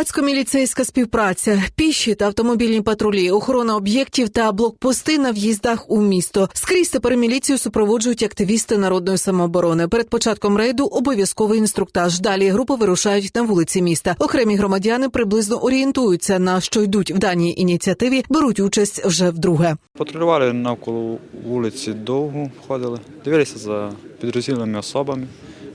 Громадсько-міліцейська співпраця, піші та автомобільні патрулі, охорона об'єктів та блокпости на в'їздах у місто. Скрізь тепер міліцію супроводжують активісти народної самооборони. Перед початком рейду обов'язковий інструктаж. Далі групи вирушають на вулиці міста. Окремі громадяни приблизно орієнтуються на що йдуть в даній ініціативі, беруть участь вже вдруге. Патрулювали навколо вулиці довго ходили, дивилися за підрозділими особами.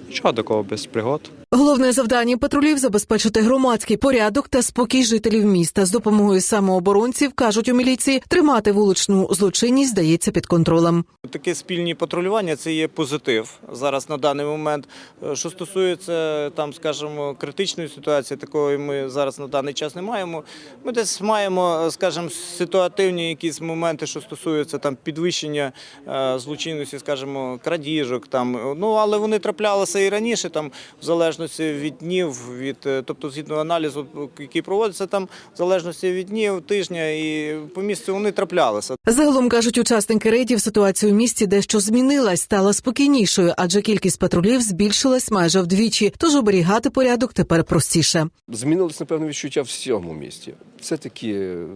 Нічого такого без пригод. Головне завдання патрулів забезпечити громадський порядок та спокій жителів міста з допомогою самооборонців кажуть у міліції. Тримати вуличну злочинність здається під контролем. Таке спільні патрулювання це є позитив зараз на даний момент. Е, Що стосується там, скажімо, критичної ситуації, такої ми зараз на даний час не маємо. Ми десь маємо, е, скажімо, ситуативні якісь моменти, що стосуються там підвищення е, злочинності, скажімо, крадіжок. Там ну але вони траплялися і раніше, там в залежності від днів, від е, тобто згідно аналізу, який проводиться там, в залежності від днів, тижня і по місцю вони траплялися. Загалом кажуть учасники рейдів, ситуація у місті дещо змінилась, стала спокійнішою, адже кількість патрулів збільшилась майже вдвічі. Тож оберігати порядок тепер простіше. Змінилось, напевно, відчуття в всьому місті. Це такі е,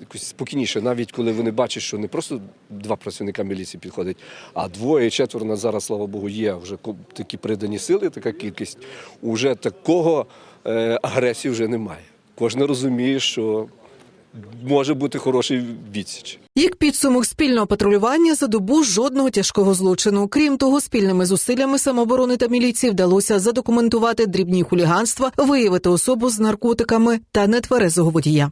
якось спокійніше, навіть коли вони бачать, що не просто два працівника міліції підходять, а двоє, четверо на зараз, слава Богу, є вже такі придані сили, така кількість. Уже такого е, агресії вже немає. Кожен розуміє, що може бути хороший відсіч. Як підсумок спільного патрулювання за добу жодного тяжкого злочину. Крім того, спільними зусиллями самооборони та міліції вдалося задокументувати дрібні хуліганства, виявити особу з наркотиками та нетверезого водія.